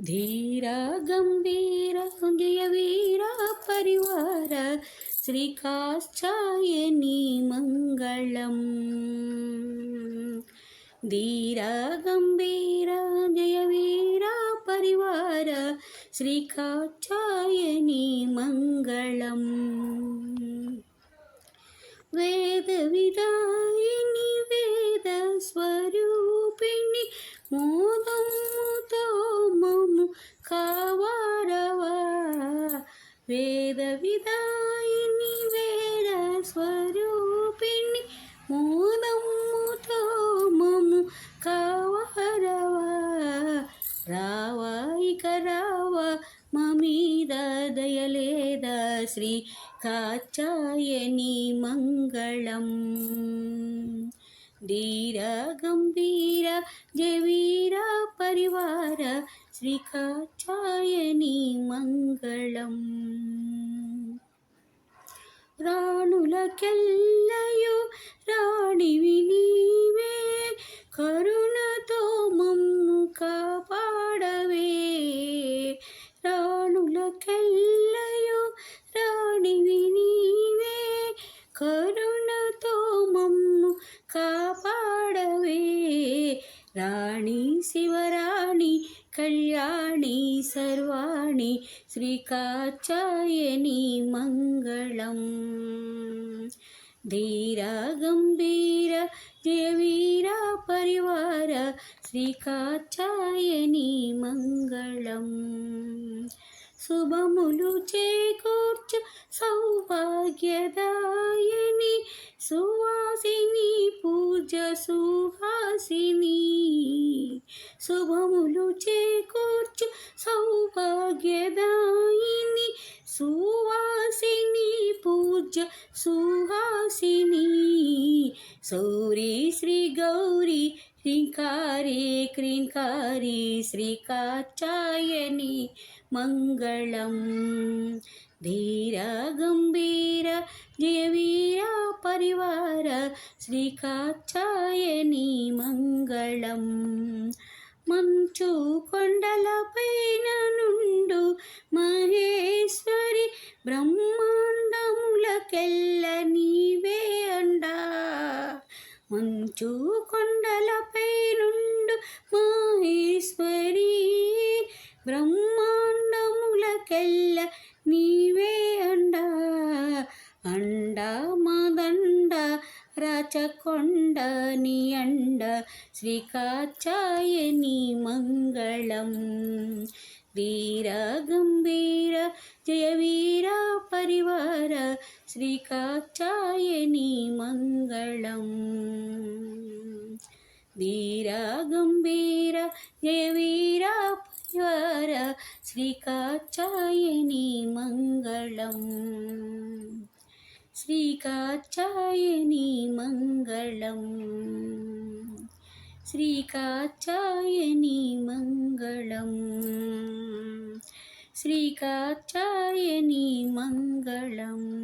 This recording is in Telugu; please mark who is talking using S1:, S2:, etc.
S1: ధీర గంభీర జయ వీర పరివార శ్రీకాశ్చాయని మంగళం ధీర గంభీర జయ వీర పరివార శ్రీకాచాయని వేద విదాయిని వేద స్వరూపిణి మోదముతో మము కావారవా? రావాయిక రావ? మమీద దయలేద శ్రీ కాచాయని మంగళం? ధీర గంభీర జవీర పరివార శ్రీ కాచాయని మంగళం రాణులకెల్లయు రాణి శివరాణి కళ్యాణి సర్వాణి శ్రీకాచాయని మంగళం. ధీర గంభీర జయవీర పరివార శ్రీకాచాయని మంగళం. శుభములు చేకూర్చు సౌభాగ్యదాయని సువాసిని పూజ సుహాసిని. శుభములు చేకూర్చు సౌభాగ్యదాయిని సువాసిని పూజ సుహాసిని. సౌరి శ్రీ గౌరీ శ్రీకారి క్రీంకారి శ్రీకాచాయని మంగళం. ధీర గంభీర జయవీర పరివార శ్రీకాచాయని మంగళం. మంచు కొండలపైన నుండు మహేశ్వరి బ్రహ్మాండములకెల్ల నీవే అండా. మంచు కొండలపై నుండు మహేశ్వరి బ్రహ్మాండములకెల్ల నీవే అండా. అండ మదండ రచకొండ నీ అండ శ్రీకాచాయని మంగళం. వీర గంభీర జయ వీర పరివార శ్రీకాచాయని మంగళం. వీర గంభీర జయ వీర పరివార శ్రీకాచాయని మంగళం. శ్రీకాచాయని శ్రీకాచాయని మంగళం. శ్రీకాచాయని మంగళం.